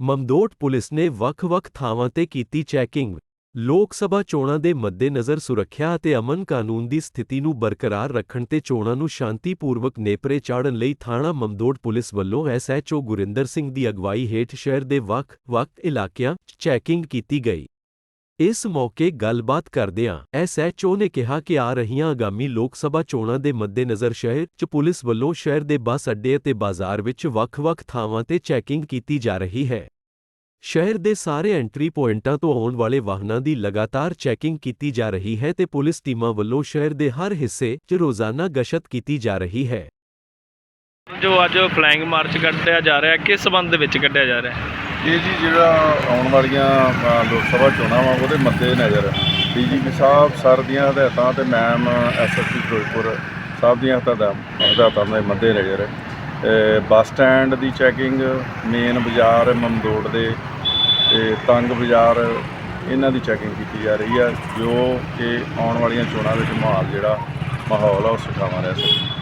Mamdot police ਨੇ ਵੱਖ-ਵੱਖ ਥਾਵਾਂ ਤੇ ਕੀਤੀ ਚੈਕਿੰਗ। ਲੋਕ ਸਭਾ ਚੋਣਾਂ ਦੇ ਮੱਦੇਨਜ਼ਰ ਸੁਰੱਖਿਆ ਅਤੇ ਅਮਨ ਕਾਨੂੰਨ ਦੀ ਸਥਿਤੀ ਨੂੰ ਬਰਕਰਾਰ ਰੱਖਣ ਤੇ ਚੋਣਾਂ ਨੂੰ ਸ਼ਾਂਤੀਪੂਰਵਕ ਨੇਪਰੇ ਚਾੜਨ ਲਈ ਥਾਣਾ ਮਮਦੋਟ ਪੁਲਿਸ ਵੱਲੋਂ ਐਸਐਚਓ ਗੁਰਿੰਦਰ ਸਿੰਘ ਦੀ ਅਗਵਾਈ ਹੇਠ ਸ਼ਹਿਰ ਦੇ ਵੱਖ-ਵੱਖ ਇਲਾਕਿਆਂ 'ਚ ਚੈਕਿੰਗ ਕੀਤੀ ਗਈ। ਇਸ ਮੌਕੇ ਗੱਲਬਾਤ ਕਰਦਿਆਂ ਐਸਐਚਓ ਨੇ ਕਿਹਾ ਕਿ ਆ ਰਹੀਆਂ ਆਗਾਮੀ ਲੋਕ ਸਭਾ ਚੋਣਾਂ ਦੇ ਮੱਦੇਨਜ਼ਰ ਸ਼ਹਿਰ 'ਚ ਪੁਲਿਸ ਵੱਲੋਂ ਸ਼ਹਿਰ ਦੇ ਬੱਸ ਅੱਡੇ ਅਤੇ ਬਾਜ਼ਾਰ ਵਿੱਚ ਵੱਖ-ਵੱਖ ਥਾਵਾਂ ਤੇ ਚੈਕਿੰਗ ਕੀਤੀ ਜਾ ਰਹੀ ਹੈ। ਸ਼ਹਿਰ ਦੇ ਸਾਰੇ ਐਂਟਰੀ ਪੁਆਇੰਟਾਂ ਤੋਂ ਆਉਣ ਵਾਲੇ ਵਾਹਨਾਂ ਦੀ ਲਗਾਤਾਰ ਚੈਕਿੰਗ ਕੀਤੀ ਜਾ ਰਹੀ ਹੈ ਤੇ ਪੁਲਿਸ ਟੀਮਾਂ ਵੱਲੋਂ ਸ਼ਹਿਰ ਦੇ ਹਰ ਹਿੱਸੇ 'ਚ ਰੋਜ਼ਾਨਾ ਗਸ਼ਤ ਕੀਤੀ ਜਾ ਰਹੀ ਹੈ। ਜੋ ਅੱਜ ਫਲਾਈਂਗ ਮਾਰਚ ਕੱਢਿਆ ਜਾ ਰਿਹਾ ਕਿਸ ਸੰਬੰਧ ਦੇ ਵਿੱਚ ਕੱਢਿਆ ਜਾ ਰਿਹਾ? ਇਹ ਜੀ ਜਿਹੜਾ ਆਉਣ ਵਾਲੀਆਂ ਅ, ਲੋਕ ਸਭਾ ਚੋਣਾਂ ਵਾ ਉਹਦੇ ਮੱਦੇ ਨਜ਼ਰ ਡੀਜੀਪੀ ਸਾਹਿਬ ਸਰ ਦੀਆਂ ਹਦਾਇਤਾਂ ਤੇ ਮੈਮ ਐਸਐਸਪੀ ਫਿਰੋਜ਼ਪੁਰ ਸਾਹਿਬ ਦੀਆਂ ਹਦਾਇਤਾਂ ਹਦਾਇਤਾਂ ਦੇ ਮੱਦੇ ਨਜ਼ਰ ਬੱਸ ਸਟੈਂਡ ਦੀ ਚੈਕਿੰਗ ਮੇਨ ਬਾਜ਼ਾਰ ਮਮਦੋੜ ਦੇ ਤੇ ਤੰਗ ਬਾਜ਼ਾਰ ਇਹਨਾਂ ਦੀ ਚੈਕਿੰਗ ਕੀਤੀ ਜਾ ਰਹੀ ਹੈ ਜੋ ਕਿ ਆਉਣ ਵਾਲੀਆਂ ਚੋਣਾਂ ਵਿੱਚ ਮਾਹੌਲ ਜਿਹੜਾ ਮਾਹੌਲ ਆ ਉਹ ਸੁਖਾਵਾਂ ਰਹਿ ਸਕੇ